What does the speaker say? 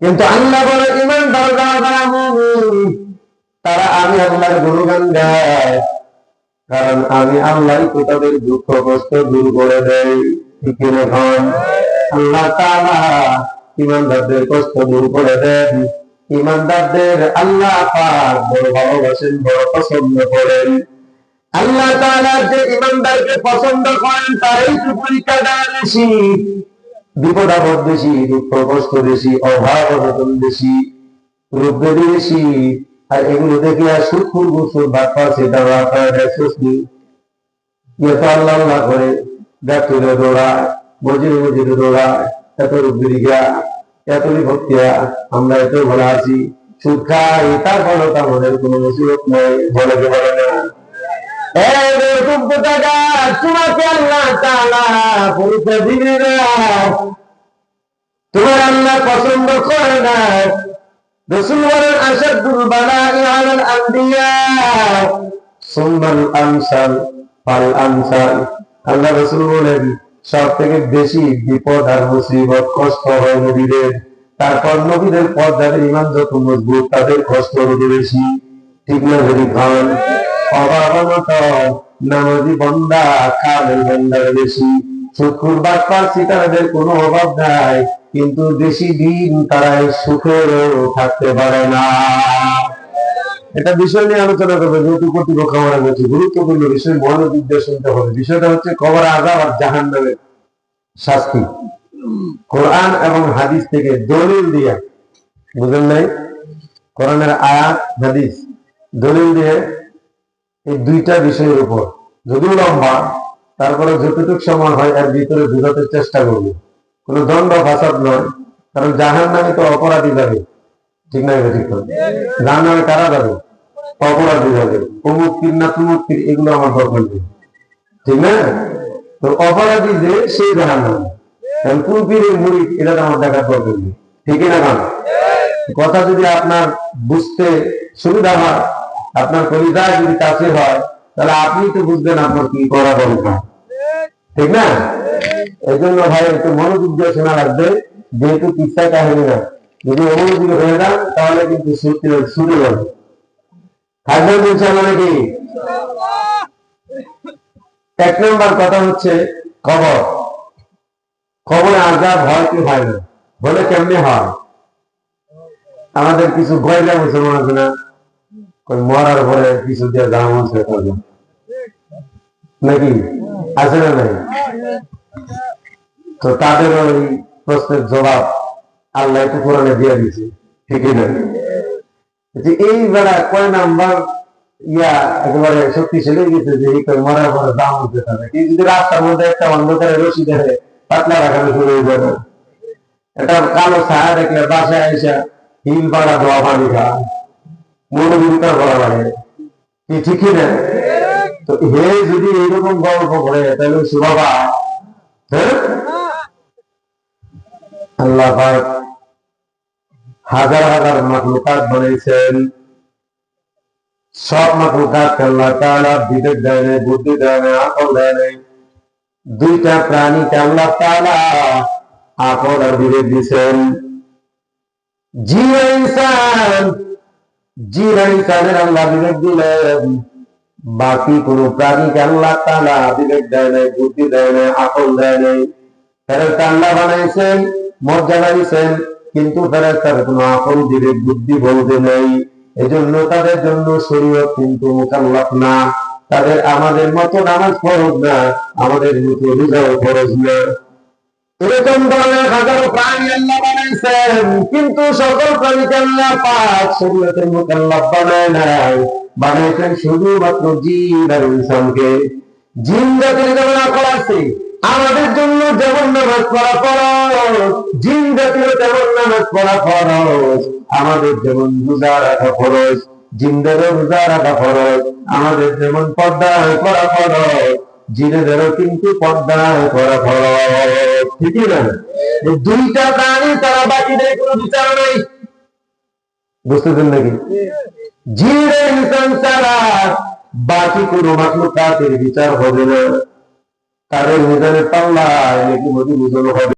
কিন্তু আল্লাহ বলে ইমান তারা, আমি আল্লাহর গুণগান গায় কারণ আমি আল্লাহ তো তাদের দুঃখ কষ্ট দূর করে দেয় এখন আল্লাহ ইমানদারদের কষ্ট দূর করে দেন। ইমানদারদের আল্লাহ বড় ভালোবাসেন, বড় পছন্দ করেন। আল্লাহ তাআলা যে ইমানদারকে পছন্দ করেন, তারাই তো পরীক্ষা বিপদ আপদ বেশি দুঃখ কষ্ট বেশি অভাব অনটন বেশি বেশি। আর এগুলো দেখে আর সুখুর গুসুর দেখছি ইয়ে তো আল্লাহ আল্লাহ করে এত রোগ বিভক্তিয়া আমরা এত ভালো আছি। সুখ খাই তারপর আমাদের কোনো মুসিবত সব থেকে বেশি বিপদ আর মুসিবত কষ্ট হয় নবীদের তারপর নবীদের পথ যাদের ইমান যত মজবুত তাদের কষ্ট হবে বেশি ঠিক না যদি খান অভাবনত সিতারাদের অভাব নাই, কিন্তু বেশি দিন থাকতে পারে না। এটা বিষয় নিয়ে আলোচনা করবে, যেহেতু কর্তৃপক্ষ গুরুত্বপূর্ণ বিষয় মনোযোগ দিয়ে শুনতে হবে। বিষয়টা হচ্ছে কবর আজাব আর জাহান নামের শাস্তি। কোরআন এবং হাদিস থেকে দলিল দিয়া বুঝলেন নাই? কোরআনের আয়াত, হাদিস, দলিল দিয়ে এই দুইটা বিষয়ের উপর। যদিও লম্বা, তারপরে যতটুকু সময় হয় এর ভিতরে বোঝাতে চেষ্টা করব। কোন দণ্ড ফাসাদ নয়, কারণ জাহান নামে তো অপরাধী যাবে ঠিক না ঠিক জাহান নামে কারা যাবে? অপরাধী যাবে। অমুক্তির না তুমুক্তির এগুলো আমার দরকার নেই। ঠিক না? তো অপরাধী যে, সেই জাহান নামে। কারণ কোন মুড়ি এটা আমার দেখার দরকার নেই। ঠিক না কথা যদি আপনার বুঝতে সুবিধা হয় আপনার কবিতা যদি কাছে হয়, তাহলে আপনি তো বুঝবেন আপনার কি করা দরকার। ঠিক না? এই জন্য ভাই, একটু মনোযোগ দিয়ে শোনা লাগবে, যেহেতু কিসা কাহিনী না। যদি অনুমোদিত হয়ে যান, তাহলে কিন্তু শুরু হবে। থাকবেন নাকি? এক নম্বর কথা হচ্ছে কবর কবরে আজাব হয় কি হয় না? বলে কেমনে হয়? আমাদের কিছু গয়লা মুসলমান আছে না? ওই মরার পরে কিছু দিয়ে দাম আছে নাকি? আছে না নাই? তো তাদের ওই প্রশ্নের জবাব আল্লাহ একটু কোরআনে দিয়ে দিছে ঠিকই না? যে এই বেড়া কয় নাম্বার ইয়া একেবারে শক্তিশালী গেছে যে এই মরার পরে দাম হতে থাকে এই যদি রাস্তার মধ্যে একটা অন্ধকারে রশি দেখে, পাতলা রাখানো শুরু হয়ে যাবে। একটা কালো ছায়া দেখলে বাসায় এসে হিল পাড়া দোয়া পানি খা মনোবিন্তা করা লাগে। কি ঠিকই না তো হে যদি এইরকম গল্প করে তাহলে হ্যাঁ? আল্লাহ হাজার হাজার মাকলুকাত বানিয়েছেন। সব মাকলুকাত আল্লাহ বিবেক দেয় নাই, বুদ্ধি দেয় নাই আকল দেয় নাই। দুইটা প্রাণীকে আল্লাহ তাআলা আকল আর বিবেক দিয়েছেন। জিন ইনসান ইনসানের আল্লাহ বিবেক দিলেন বাকি কোন প্রাণীকে আল্লাহ তাআলা বিবেক দেয় নাই, বুদ্ধি দেয় নাই, আকল দেয় নাই। ফেরেশতা আল্লাহ বানাইছেন, মর্যাদা দিয়েছেন, কিন্তু ফেরেস্তার কোন আকল, বিবেক, বুদ্ধি বলতে নেই। এজন্য তাদের জন্য শরীয়ত কিন্তু মোকাল্লাফ না। তাদের আমাদের মতো নামাজ ফরজ না, আমাদের মতো রোজাও ফরজ না। এরকম ধরনের হাজারো প্রাণী আল্লাহ বানাইছেন, কিন্তু সকল প্রাণীকে আল্লাহ পাক শরীয়তের মোকাল্লাফ বানায় নাই। বানাইছেন শুধুমাত্র জিন আর ইনসানকে। জিন জাতির যেমন আকল আছে। আমাদের জন্য যেমন নামাজ পড়া ফরজ, জিন জাতীয় তেমন নামাজ পড়া ফরজ। আমাদের যেমন রোজা রাখা ফরজ, জিনদেরও রোজা রাখা ফরজ। আমাদের যেমন পর্দায় করা ফরজ। জিনেদেরও কিন্তু পর্দা করা ফরজ ঠিকই না দুইটা প্রাণী তারা বাকি নেই কোনো বিচার নাই। বুঝতেছেন নাকি? জিনে ইনসান ছাড়া বাকি কোনো মাকলুকাতের বিচার হবে না। তাদের মিজানের পাল্লা নাকি বুঝানো হবে?